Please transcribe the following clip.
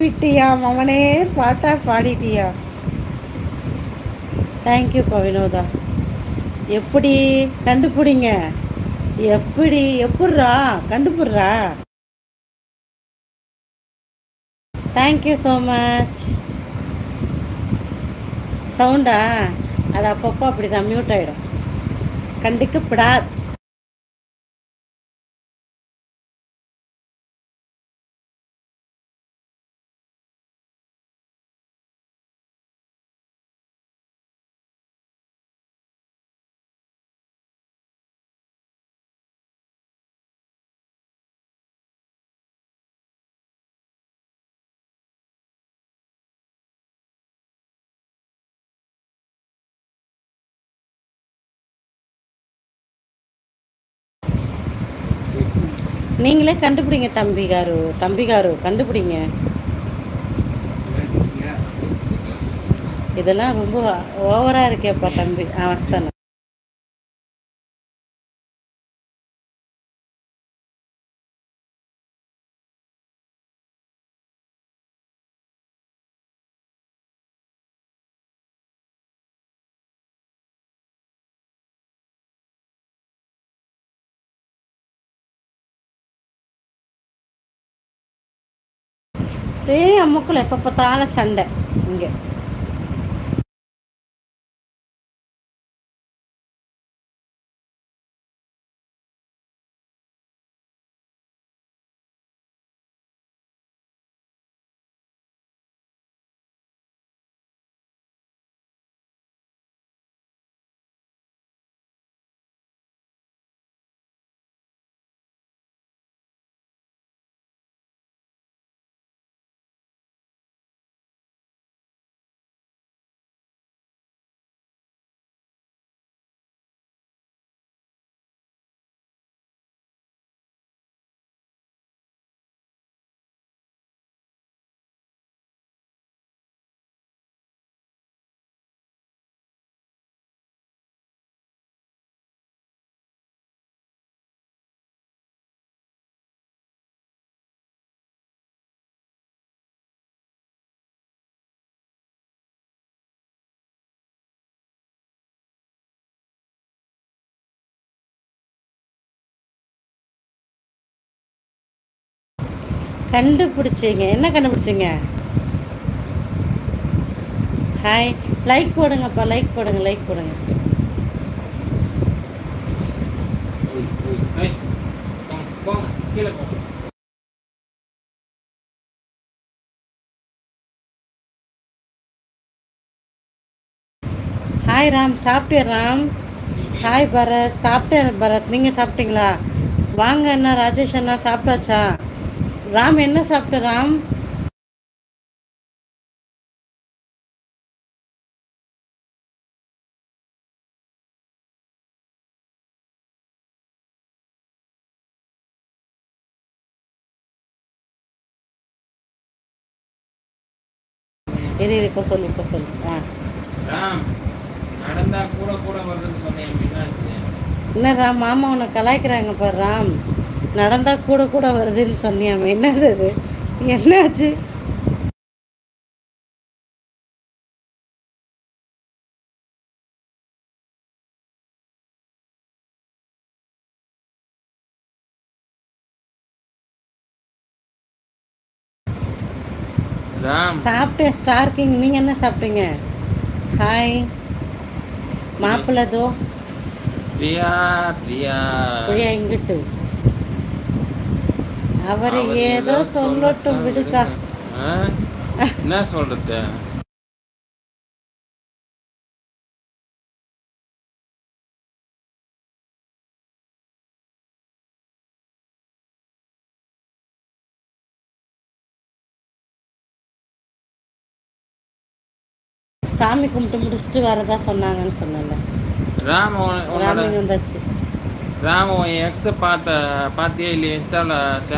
விட்டியா அவனே பாட்டா பாடிட்டியா? தேங்க்யூப்பா வினோதா எப்படி கண்டுபிடிங்க? எப்படி எப்பட்றா? கண்டுபிடுறா? தேங்க்யூ ஸோ மச் சவுண்டா அது அப்பப்போ அப்படி தான் மியூட் ஆகிடும் கண்டுக்கப்படாது. நீங்களே கண்டுபிடிங்க தம்பிகாரு தம்பிகாரு கண்டுபிடிங்க. இதெல்லாம் ரொம்ப ஓவராக இருக்கேப்பா தம்பி அவஸ்தான ஒரே அம்முக்குள்ள எப்போ பார்த்தாலும் சண்டை. இங்கே. கண்டுபிடிச்சிங்க. என்ன கண்டுபிடிச்சிங்க? ஹாய் லைக் போடுங்கப்பா லைக் போடுங்க லைக் போடுங்க. ஹாய் ராம் சாப்பிட்டு ராம் ஹாய் பரத் சாப்பிட்டேன் பரத் நீங்கள் சாப்பிட்டீங்களா? வாங்க அண்ணா. ராஜேஷ் அண்ணா சாப்பிட்டாச்சா? ராம் என்ன சாப்பிட்ட ராம்? இரு இப்போ சொல்லு இப்போ சொல்லு. ஆ. ராம் நடந்தா கூட கூட வருதுன்னு சொன்னேன் என்ன ராம் மாமா உன்னை கலாய்க்கிறாங்க பாரு ராம். நடந்தா கூட கூட வருதுன்னு சொன்னியாமே. என்னது அது? என்னாச்சு? சாப்பிட்டேன் ஸ்டார் கிங் நீங்கள் என்ன சாப்பிட்டீங்க? ஹாய் மாப்பிள்ளை தோ. பிரியா பிரியா. புழியா இங்கிட்டு. அவர் ஏதோ சொல்லட்டும் விடுக்கா? என்ன சொல்றது? சாமி கும்பிட்டு முடிச்சுட்டு வரதா சொன்னாங்கன்னு சொன்னல ராம் ராமிங் வந்தாச்சு. ராம் உன் எக்ஸை பார்த்த பார்த்தியே இல்லையா? இன்ஸ்டாவில்